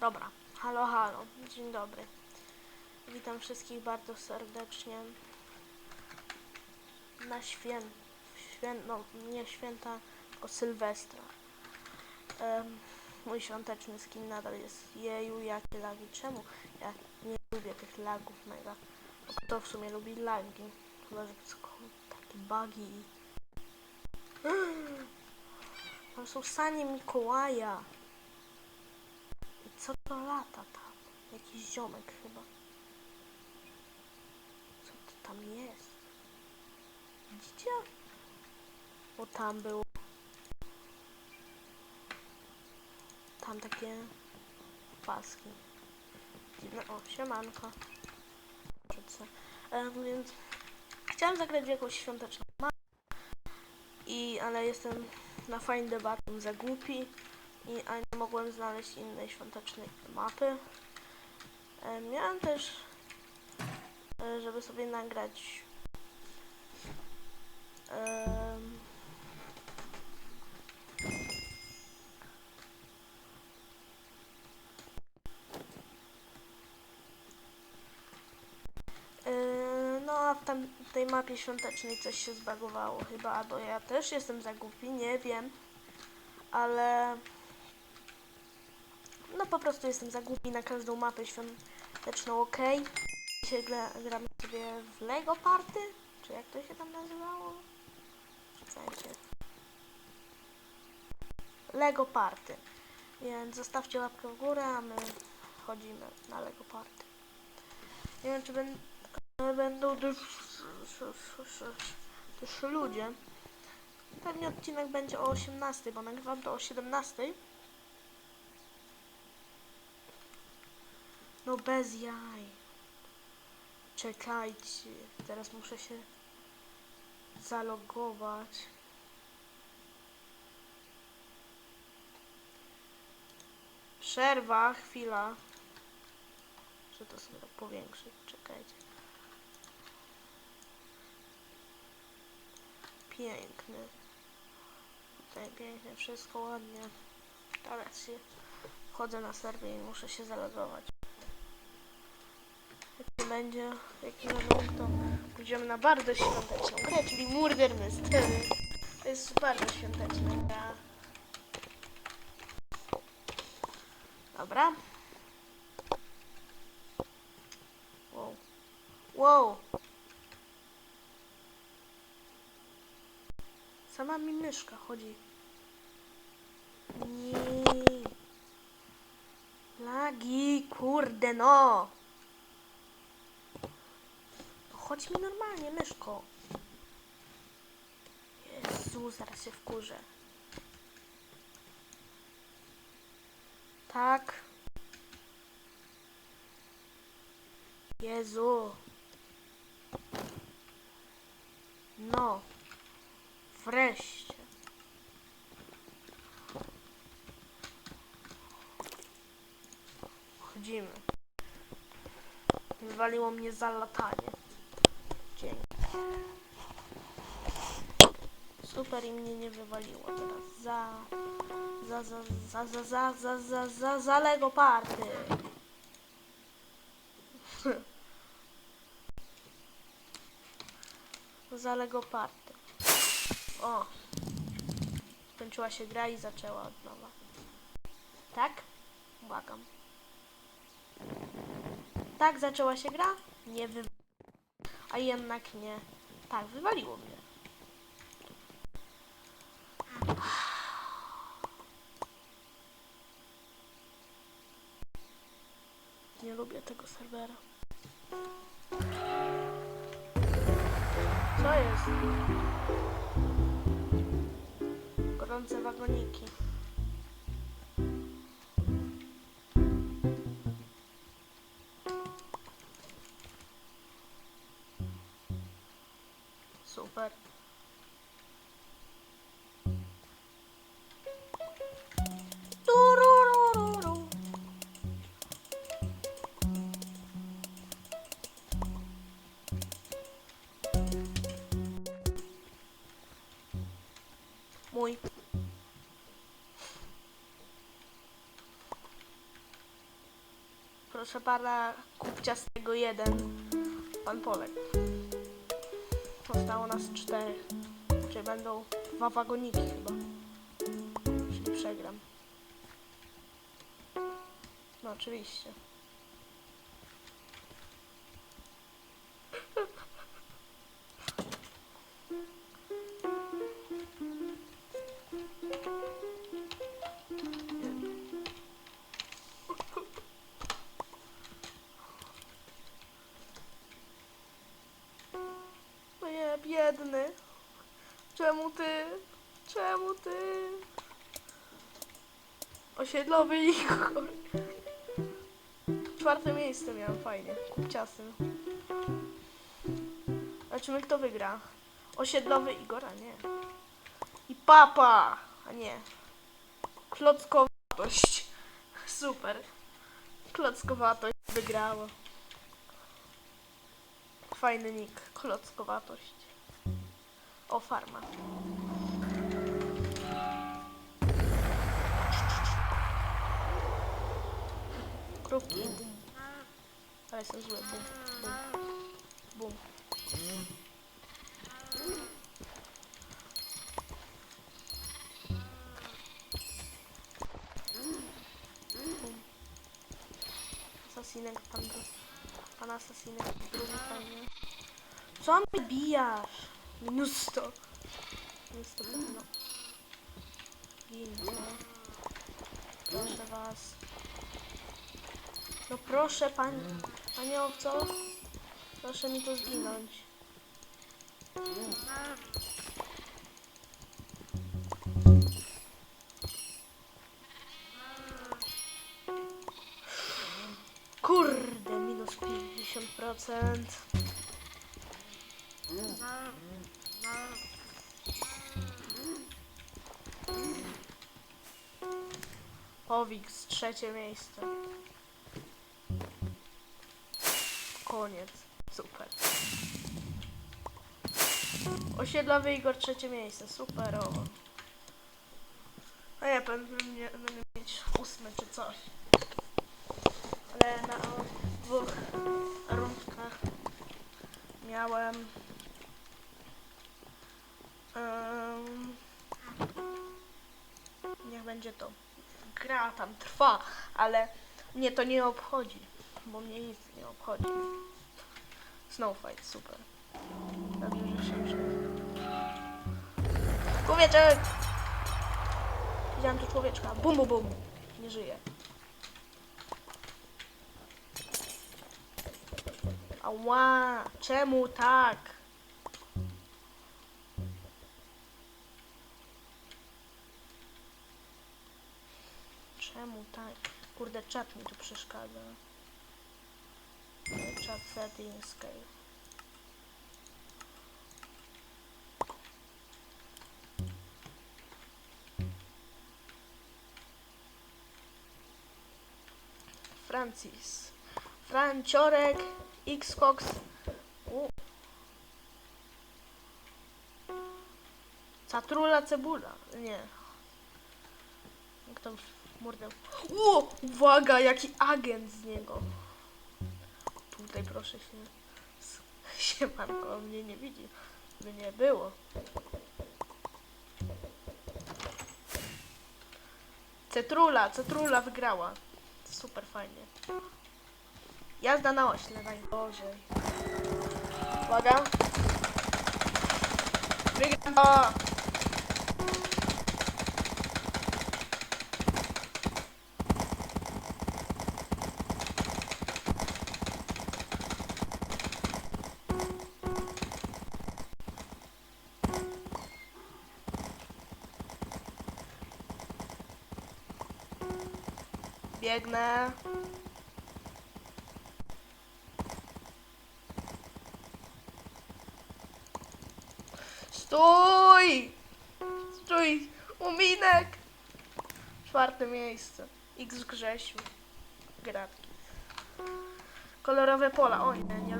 Dobra, halo, halo, dzień dobry. Witam wszystkich bardzo serdecznie na świę... świę... no nie święta, tylko Sylwestra. Em, mój świąteczny skin nadal jest jeju, jakie lagi. Czemu? Ja nie lubię tych lagów mega. Kto w sumie lubi lagi? Chyba, że są takie bugi i... Tam są sanie Mikołaja. Co to lata tam? Jakiś ziomek chyba. Co to tam jest? Widzicie? O tam było. Tam takie paski. Dziwne. O, siemanko. E, więc chciałam zagrać w jakąś świąteczną. I, ale jestem na the Button za głupi i a nie mogłem znaleźć innej świątecznej mapy. E, miałem też, e, żeby sobie nagrać e, No, w tej mapie świątecznej coś się zbagowało chyba, albo ja też jestem za głupi, nie wiem, ale po prostu jestem za głupi na każdą mapę świąteczną, ok. Dzisiaj gra, gramy sobie w Lego Party, czy jak to się tam nazywało? Czekajcie. Lego Party. Więc zostawcie łapkę w górę, a my chodzimy na Lego Party. Nie wiem, czy będą będą też, też ludzie. Pewnie odcinek będzie o 18, bo nagrywam to o 17. No bez jaj. Czekajcie. Teraz muszę się zalogować. Przerwa, chwila. Muszę to sobie powiększyć. Czekajcie. Piękny. Tutaj pięknie, wszystko ładnie. Teraz się wchodzę na serwer i muszę się zalogować. Jaki będzie, jaki będą, to pójdziemy na bardzo świąteczną grę, czyli Murder Mystery. To jest bardzo świąteczna gra. Dobra. Wow. Wow. Sama mi myszka chodzi. Nie. Lagi, kurde no. Chodź mi normalnie, myszko. Jezu, zaraz się wkurzę. Tak. Jezu. No. Wreszcie. Chodzimy. Wywaliło mnie za latanie. Super i mnie nie wywaliło teraz. Za... Za, za, za, za, za, za, za, za, za Lego Party. za Lego Party. O. Skończyła się gra i zaczęła od nowa. Tak? Błagam. Tak, zaczęła się gra? Nie wy... A jednak nie. Tak, wywaliło mnie. Nie lubię tego serwera. Co jest? Gorące wagoniki. Super. Mój. Proszę pana, kupcia z tego jeden. Pan Polek. Zostało nas czterech. Czyli będą dwa wagoniki chyba. Czyli przegram. No oczywiście. Biedny. Czemu ty? Czemu ty? Osiedlowy Igor. Czwarte miejsce miałem fajnie. Kupciasy. Zobaczymy kto wygra. Osiedlowy Igor, a nie. I papa, a nie. Klockowatość. Super. Klockowatość wygrała. Fajny nick. Klockowatość. O, farma. Krówki. Bum. Ale jestem zły. Bum. Bum. Bum. Bum. Asasinek, pan, pan asasinek, drugi fajnie. Co mnie bijasz? Minus 100. Minus 100 no. Gin, no. Proszę was. No proszę, pani, panie owco. Proszę mi to zginąć. Kurde, minus 50%. Powix, trzecie miejsce. Koniec. Super. Osiedlowy Igor, trzecie miejsce. Superowo. A ja będę, będę mieć ósme czy coś. Ale na dwóch rundkach miałem em, niech będzie to gra tam trwa, ale mnie to nie obchodzi, bo mnie nic nie obchodzi. Snowfight, super. Dobrze, że się już. Człowieczek! Widziałem tu człowieczka. Bum, bum, bum. Nie żyje. Ała, czemu tak? Czemu tak? Kurde, czat mi tu przeszkadza. Chat settings, scale. Francis. Franciorek, Xcox. U. Catrula cebula. Nie. Tam mordę. O! Uwaga, jaki agent z niego. Tutaj proszę się. Siemanko, on mnie nie widzi. By nie było. Cetrula, Cetrula wygrała. Super fajnie. Jazda na ośle, najgorzej. Uwaga. Wygrała! Biegnę. Stój! Stój! Uminek! Czwarte miejsce. X Grzesiu. Gratki. Kolorowe pola. O nie, nie